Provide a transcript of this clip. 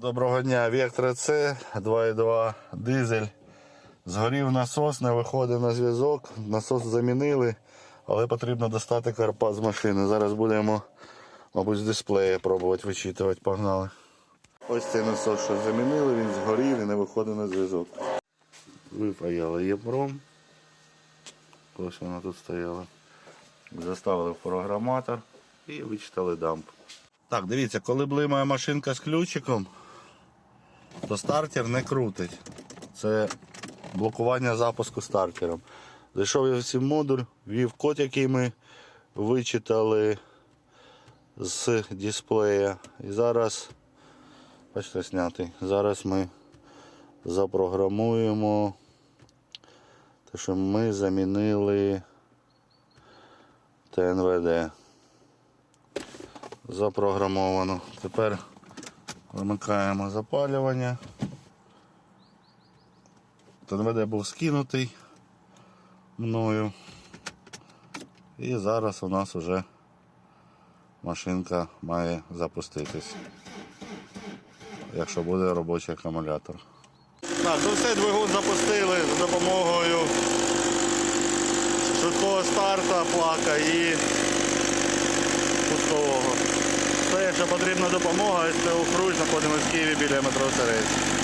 Доброго дня, Вектор С 2.2 дизель. Згорів насос, не виходить на зв'язок. Насос замінили, але потрібно достати карпат з машини. Зараз будемо, мабуть, з дисплея пробувати вичитувати. Погнали. Ось цей насос, що замінили, він згорів і не виходить на зв'язок. Випаяли єпром. Ось вона тут стояла. Заставили в програматор і вичитали дамп. Так, дивіться, коли блимає машинка з ключиком, то стартер не крутить. Це блокування запуску стартером. Зайшов я в цей модуль, ввів код, який ми вичитали з дисплея. І зараз, бачите, знятий. Зараз ми запрограмуємо те, що ми замінили ТНВД. Запрограмовано. Тепер вимикаємо запалювання. ТНВД був скинутий мною. І зараз у нас вже машинка має запуститись. Якщо буде робочий акумулятор. Так, ну все, двигун запустили за допомогою швидкого старта, плака і пускового. Все, якщо потрібна допомога, знаходимося в Києві біля метро Терець.